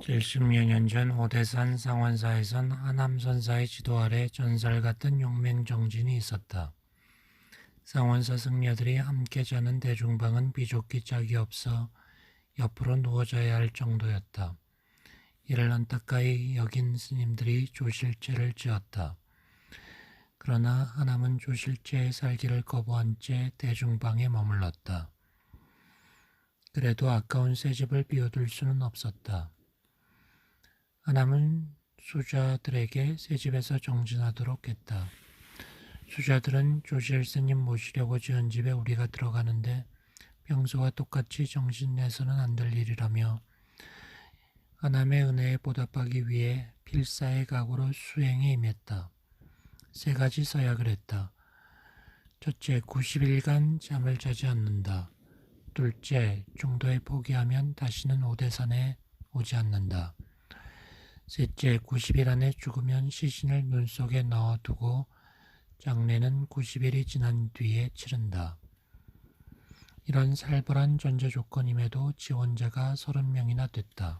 70여 년 전 오대산 상원사에선 하남선사의 지도 아래 전설 같은 용맹정진이 있었다. 상원사 승려들이 함께 자는 대중방은 비좁기 짝이 없어 옆으로 누워 자야 할 정도였다. 이를 안타까이 여긴 스님들이 조실제를 지었다. 그러나 하남은 조실제의 살기를 거부한 채 대중방에 머물렀다. 그래도 아까운 새 집을 비워둘 수는 없었다. 하남은 수자들에게 새 집에서 정진하도록 했다. 수자들은 조실 스님 모시려고 지은 집에 우리가 들어가는데 평소와 똑같이 정신 내서는 안 될 일이라며 하남의 은혜에 보답하기 위해 필사의 각오로 수행에 임했다. 세 가지 서약을 했다. 첫째, 90일간 잠을 자지 않는다. 둘째, 중도에 포기하면 다시는 오대산에 오지 않는다. 셋째, 90일 안에 죽으면 시신을 눈 속에 넣어두고 장례는 90일이 지난 뒤에 치른다. 이런 살벌한 전제 조건임에도 지원자가 30명이나 됐다.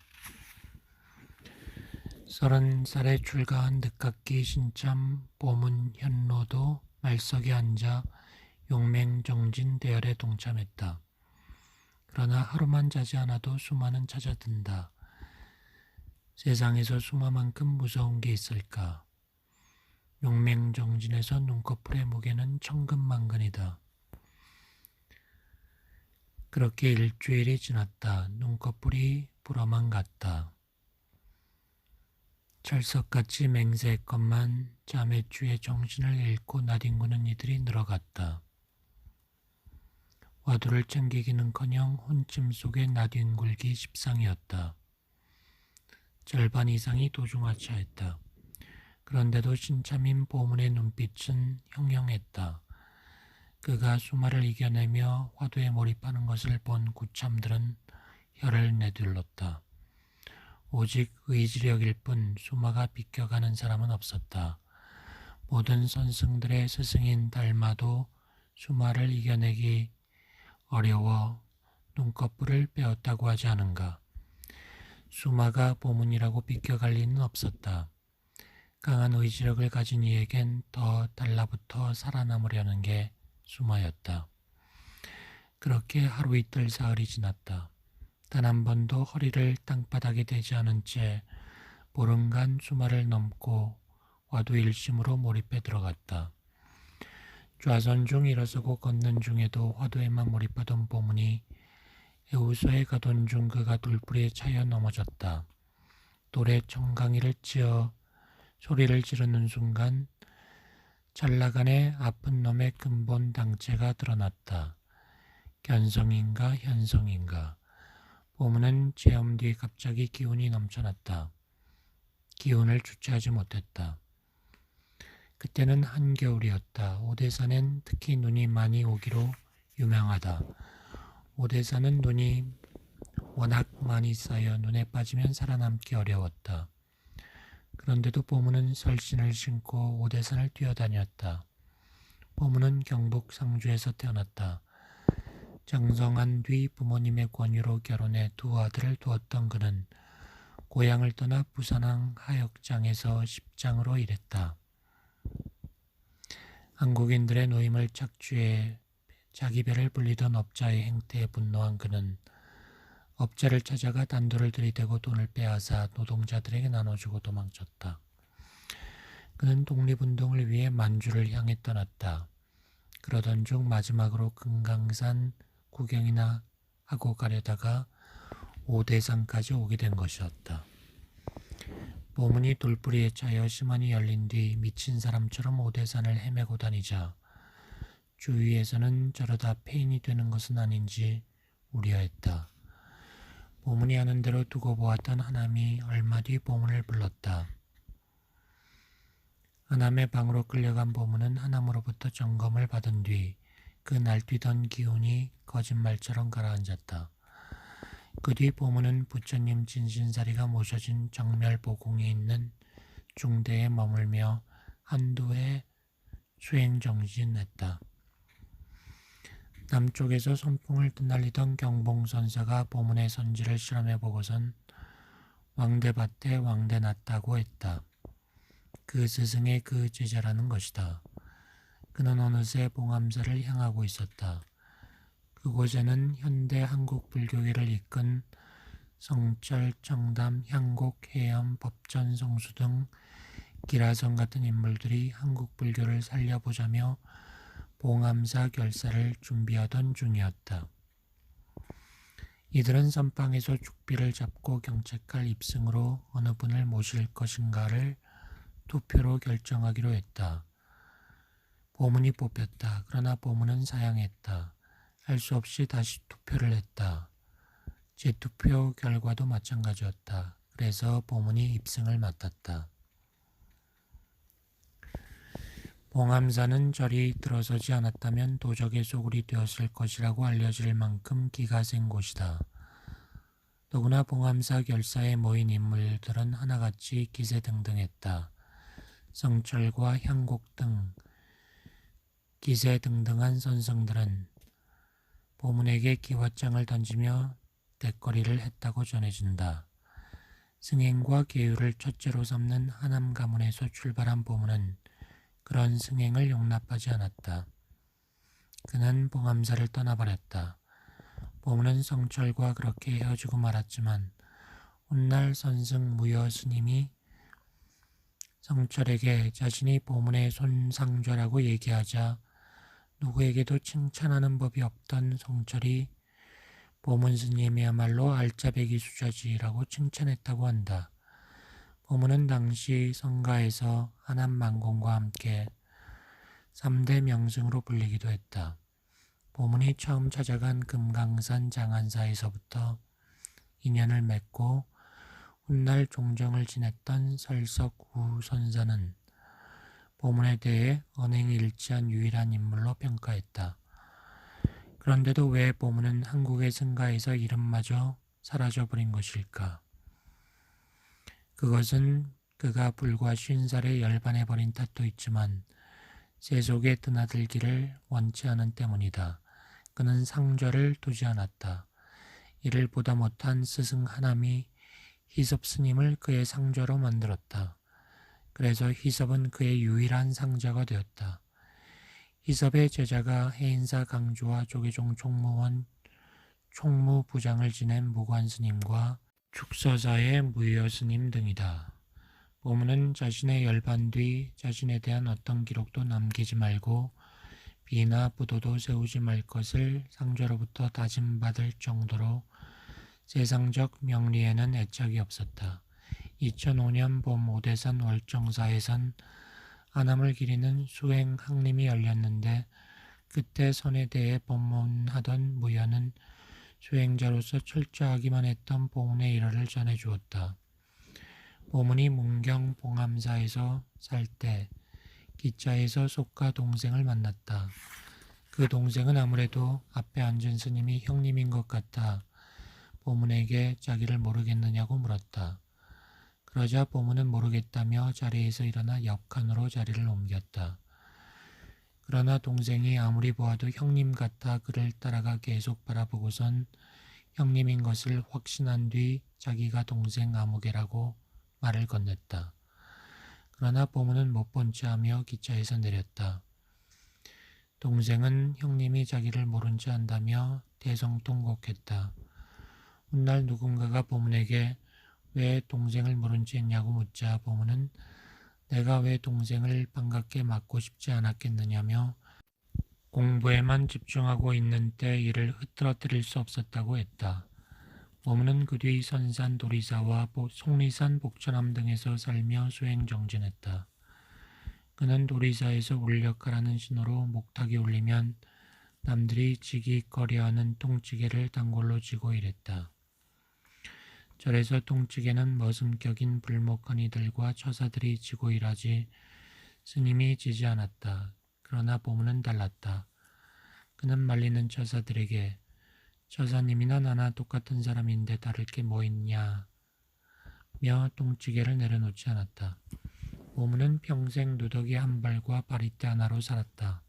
서른 살에 출가한 늦깎이 신참 보문 현로도 말석에 앉아 용맹정진 대열에 동참했다. 그러나 하루만 자지 않아도 수많은 찾아든다. 세상에서 수마만큼 무서운 게 있을까? 용맹정진에서 눈꺼풀의 무게는 천근만근이다. 그렇게 일주일이 지났다. 눈꺼풀이 불어만 갔다. 철석같이 맹세했건만 잠에 취해 정신을 잃고 나뒹구는 이들이 늘어갔다. 와두를 챙기기는커녕 혼침 속에 나뒹굴기 십상이었다. 절반 이상이 도중하차했다. 그런데도 신참인 보문의 눈빛은 형형했다. 그가 수마를 이겨내며 화두에 몰입하는 것을 본 구참들은 혀를 내둘렀다. 오직 의지력일 뿐 수마가 비껴가는 사람은 없었다. 모든 선승들의 스승인 달마도 수마를 이겨내기 어려워 눈꺼풀을 빼었다고 하지 않은가. 수마가 보문이라고 비껴갈 리는 없었다. 강한 의지력을 가진 이에겐 더 달라붙어 살아남으려는 게 수마였다. 그렇게 하루 이틀 사흘이 지났다. 단 한 번도 허리를 땅바닥에 대지 않은 채 보름간 수마를 넘고 와두 일심으로 몰입해 들어갔다. 좌선 중 일어서고 걷는 중에도 화두에만 몰입하던 보문이 애우서에 가던 중 그가 돌부리에 차여 넘어졌다. 돌에 청강이를 찧어 소리를 지르는 순간 찰나간의 아픈 놈의 근본 당체가 드러났다. 견성인가 현성인가. 보문은 제엄 뒤 갑자기 기운이 넘쳐났다. 기운을 주체하지 못했다. 그때는 한겨울이었다. 오대산엔 특히 눈이 많이 오기로 유명하다. 오대산은 눈이 워낙 많이 쌓여 눈에 빠지면 살아남기 어려웠다. 그런데도 보문은 설신을 신고 오대산을 뛰어다녔다. 보문은 경북 상주에서 태어났다. 장성한 뒤 부모님의 권유로 결혼해 두 아들을 두었던 그는 고향을 떠나 부산항 하역장에서 십장으로 일했다. 한국인들의 노임을 착취해 자기 배를 불리던 업자의 행태에 분노한 그는 업자를 찾아가 단도를 들이대고 돈을 빼앗아 노동자들에게 나눠주고 도망쳤다. 그는 독립운동을 위해 만주를 향해 떠났다. 그러던 중 마지막으로 금강산 구경이나 하고 가려다가 오대산까지 오게 된 것이었다. 보문이 돌뿌리에 차여 심한이 열린 뒤 미친 사람처럼 오대산을 헤매고 다니자 주위에서는 저러다 폐인이 되는 것은 아닌지 우려했다. 보문이 하는 대로 두고 보았던 하남이 얼마 뒤 보문을 불렀다. 하남의 방으로 끌려간 보문은 하남으로부터 점검을 받은 뒤 그 날뛰던 기운이 거짓말처럼 가라앉았다. 그 뒤 보문은 부처님 진신사리가 모셔진 정멸보궁이 있는 중대에 머물며 한두 해 수행정진했다. 남쪽에서 선풍을 흩날리던 경봉선사가 보문의 선지를 실험해 보고선 왕대밭에 왕대 났다고 했다. 그 스승의 그 제자라는 것이다. 그는 어느새 봉암사를 향하고 있었다. 그곳에는 현대 한국 불교계를 이끈 성철, 정담, 향곡, 해엄, 법전, 성수 등 기라성 같은 인물들이 한국 불교를 살려보자며 봉암사 결사를 준비하던 중이었다. 이들은 선방에서 죽비를 잡고 경책할 입승으로 어느 분을 모실 것인가를 투표로 결정하기로 했다. 보문이 뽑혔다. 그러나 보문은 사양했다. 할 수 없이 다시 투표를 했다. 재투표 결과도 마찬가지였다. 그래서 보문이 입승을 맡았다. 봉암사는 절이 들어서지 않았다면 도적의 소굴이 되었을 것이라고 알려질 만큼 기가 센 곳이다. 더구나 봉암사 결사에 모인 인물들은 하나같이 기세등등했다. 성철과 향곡 등 기세등등한 선성들은 보문에게 기화장을 던지며 대거리를 했다고 전해진다. 승행과 계율을 첫째로 삼는 하남 가문에서 출발한 보문은 그런 승행을 용납하지 않았다. 그는 봉암사를 떠나버렸다. 보문은 성철과 그렇게 헤어지고 말았지만 훗날 선승 무여 스님이 성철에게 자신이 보문의 손상좌라고 얘기하자 누구에게도 칭찬하는 법이 없던 성철이 보문 스님이야말로 알짜배기 수자지라고 칭찬했다고 한다. 보문은 당시 성가에서 하남 만공과 함께 3대 명승으로 불리기도 했다. 보문이 처음 찾아간 금강산 장안사에서부터 인연을 맺고 훗날 종정을 지냈던 설석우 선사는 보문에 대해 언행이 일치한 유일한 인물로 평가했다. 그런데도 왜 보문은 한국의 승가에서 이름마저 사라져버린 것일까? 그것은 그가 불과 쉰 살에 열반해버린 탓도 있지만 세속에 드나들기를 원치 않은 때문이다. 그는 상좌를 두지 않았다. 이를 보다 못한 스승 하남이 희섭 스님을 그의 상좌로 만들었다. 그래서 희섭은 그의 유일한 상자가 되었다. 희섭의 제자가 해인사 강주와 조계종 총무원 총무부장을 지낸 무관 스님과 축서사의 무여 스님 등이다. 보문은 자신의 열반 뒤 자신에 대한 어떤 기록도 남기지 말고 비나 부도도 세우지 말 것을 상좌로부터 다짐받을 정도로 세상적 명리에는 애착이 없었다. 2005년 봄 오대산 월정사에선 안암을 기리는 수행 항림이 열렸는데 그때 선에 대해 법문하던 무연은 수행자로서 철저하기만 했던 보문의 일화를 전해주었다. 보문이 문경 봉암사에서 살 때 기차에서 속가 동생을 만났다. 그 동생은 아무래도 앞에 앉은 스님이 형님인 것 같아 보문에게 자기를 모르겠느냐고 물었다. 그러자 보문은 모르겠다며 자리에서 일어나 옆칸으로 자리를 옮겼다. 그러나 동생이 아무리 보아도 형님 같아 그를 따라가 계속 바라보고선 형님인 것을 확신한 뒤 자기가 동생 아무개라고 말을 건넸다. 그러나 보문은 못 본 채 하며 기차에서 내렸다. 동생은 형님이 자기를 모른 채 한다며 대성통곡했다. 훗날 누군가가 보문에게 왜 동생을 모른 채 했냐고 묻자 보문은 내가 왜 동생을 반갑게 맞고 싶지 않았겠느냐며 공부에만 집중하고 있는 때 이를 흐트러뜨릴 수 없었다고 했다. 보문은 그 뒤 선산 도리사와 속리산 복천암 등에서 살며 수행 정진했다. 그는 도리사에서 울력하라는 신호로 목탁이 울리면 남들이 지기 거려하는 통찌개를 단골로 쥐고 일했다. 절에서 통찌개는 머슴격인 불목건이들과 처사들이 지고 일하지 스님이 지지 않았다. 그러나 보문은 달랐다. 그는 말리는 처사들에게 처사님이나 나나 똑같은 사람인데 다를 게 뭐 있냐 며 똥찌개를 내려놓지 않았다. 보문은 평생 누더기 한 발과 바리떼 하나로 살았다.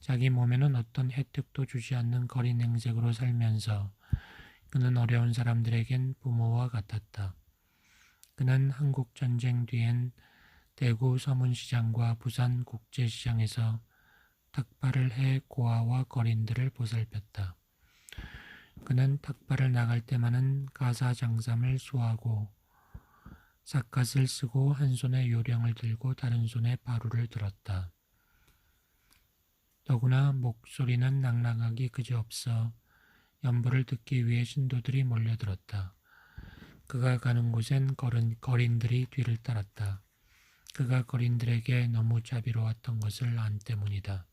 자기 몸에는 어떤 혜택도 주지 않는 거리 냉색으로 살면서 그는 어려운 사람들에겐 부모와 같았다. 그는 한국전쟁 뒤엔 대구 서문시장과 부산 국제시장에서 탁발을 해 고아와 거린들을 보살폈다. 그는 탁발을 나갈 때만은 가사 장삼을 수하고 삿갓을 쓰고 한 손에 요령을 들고 다른 손에 바루를 들었다. 더구나 목소리는 낭랑하기 그지없어 연보를 듣기 위해 신도들이 몰려들었다. 그가 가는 곳엔 거린, 거린들이 뒤를 따랐다. 그가 거린들에게 너무 자비로웠던 것을 안 때문이다.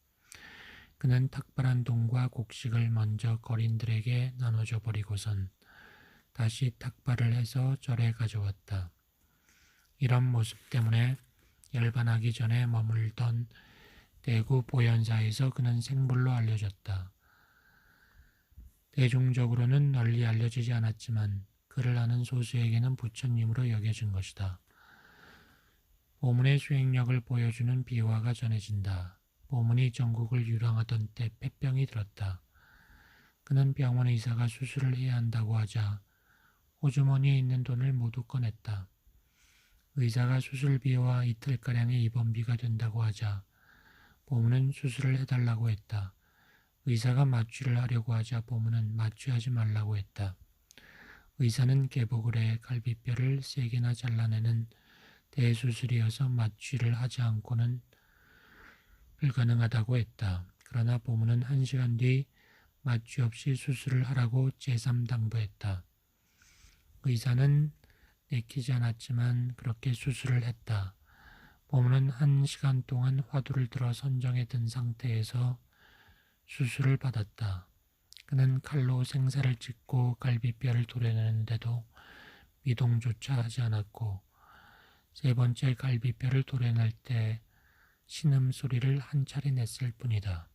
그는 탁발한 돈과 곡식을 먼저 거린들에게 나눠줘 버리고선 다시 탁발을 해서 절에 가져왔다. 이런 모습 때문에 열반하기 전에 머물던 대구 보현사에서 그는 생불로 알려졌다. 대중적으로는 널리 알려지지 않았지만 그를 아는 소수에게는 부처님으로 여겨진 것이다. 보문의 수행력을 보여주는 비화가 전해진다. 보문이 전국을 유랑하던 때 폐병이 들었다. 그는 병원 의사가 수술을 해야 한다고 하자 호주머니에 있는 돈을 모두 꺼냈다. 의사가 수술비와 이틀가량의 입원비가 된다고 하자 보문은 수술을 해달라고 했다. 의사가 마취를 하려고 하자 보문은 마취하지 말라고 했다. 의사는 개복을 해 갈비뼈를 세 개나 잘라내는 대수술이어서 마취를 하지 않고는 불가능하다고 했다. 그러나 보문은 한 시간 뒤 마취 없이 수술을 하라고 제3당부했다. 의사는 내키지 않았지만 그렇게 수술을 했다. 보문은 한 시간 동안 화두를 들어 선정에 든 상태에서 수술을 받았다. 그는 칼로 생사를 찢고 갈비뼈를 도려내는데도 미동조차 하지 않았고 세 번째 갈비뼈를 도려낼 때 신음 소리를 한 차례 냈을 뿐이다.